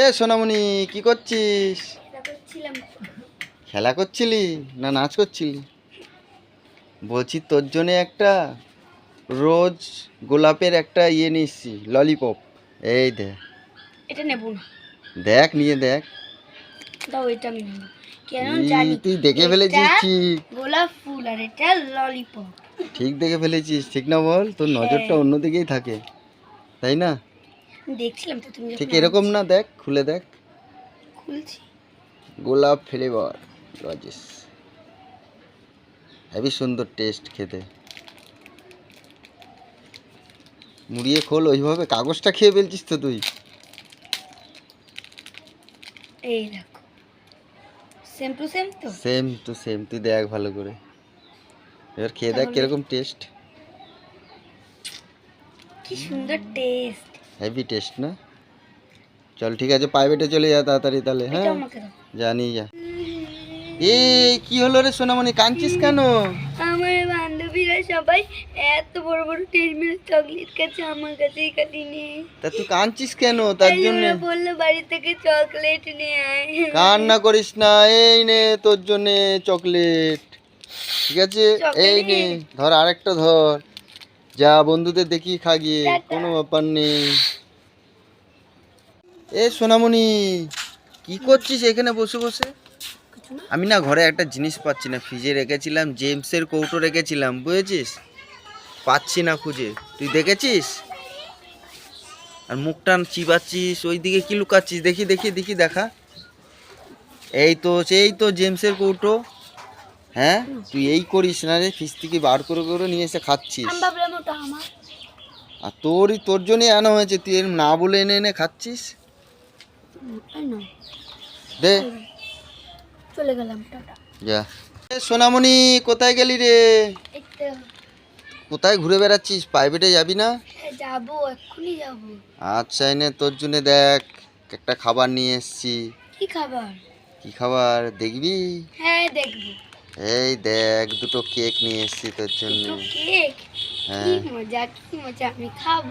এ সোনামণি কি করছিস? খেলা করছিলি না নাচ করছিলি? বলছি তোর জন্য একটা রোজ গোলাপের একটা ইয়ে নিচ্ছি ললিপপ। এই দেখ এটা নেব না। দেখ নিয়ে দেখ। দাও এটা আমি নেব। কেন জানি তুই দেখে ফেলেছিস ঠিক। গোলাপ ফুল আর এটা ললিপপ। ঠিক দেখে ফেলেছিস ঠিক না বল? তোর নজরটা হ্যাঁ। অন্যদিকেই থাকে তাই না? দেখছিলাম তো তুমি ঠিক এরকম না দেখ খুলে দেখ। খুলছি। গোলাপ ফ্লেভার রজেস হেভি সুন্দর টেস্ট খেতে। মুড়িয়ে খোল ওইভাবে কাগজটা খেয়ে ফেলছিস তো তুই। এই দেখো। সেম টু সেম তো? সেম টু সেম তুই দেখ ভালো করে। এবার খেয়ে দেখ কীরকম টেস্ট কি সুন্দর টেস্ট হেভি টেস্ট না? চল ঠিক আছে প্রাইভেটে চলে যা তাড়াতাড়ি তাহলে হ্যাঁ? জানি যা এ কি হলো রে সোনামণি কাঁদছিস কেন? আমার বান্ধবীরা সবাই এত বড় বড় টেবিল চকলেট কাছে আমার কাছেই খালি নেই। তা তুই কাঁদছিস কেন? তার জন্য। বলল বাড়ি থেকে চকলেট নিয়ে আয়। কান্না করিস না এই নে তোর জন্য চকলেট ঠিক আছে? এই নে ধর আরেকটা ধর। যা বন্ধুদের দেখি খাগিয়ে কোনো ব্যাপার নেই। এ সোনামণি কি করছিস এখানে বসে বসে? আমি না ঘরে একটা জিনিস পাচ্ছি না ফ্রিজে রেখেছিলাম জেমসের কৌটো রেখেছিলাম বুঝেছিস? পাচ্ছি না খুঁজে তুই দেখেছিস? আর মুখটা চিবাচ্ছিস ওই দিকে কি লুকাচ্ছিস? দেখি দেখি দেখি দেখা। এই তো সেই তো জেমসের কৌটো। হ্যাঁ তুই এই করিস না রে ফ্রিজ থেকে বার করে করে নিয়ে এসে খাচ্ছিস। ওটা আমার? আর তোরই তোর জন্যই আনা হয়েছে। তুই এর না বলে এনে এনে খাচ্ছিস? দে। চলে গেলাম টাটা। যা। সোনামণি কোথায় গেলি রে? কোথায় ঘুরে বেড়াচ্ছিস? প্রাইভেটে যাবি না? যাব এক্ষুনি যাব। আচ্ছা এনে তোর জন্য দেখ একটা খাবার নিয়ে এসেছি। কি খাবার? কি খাবার? দেখবি? হ্যাঁ দেখব। এই দেখ দুটো কেক নিয়ে এসেছি তোর জন্য। কেক কি হ্যাঁ মজা কি মজা আমি খাব।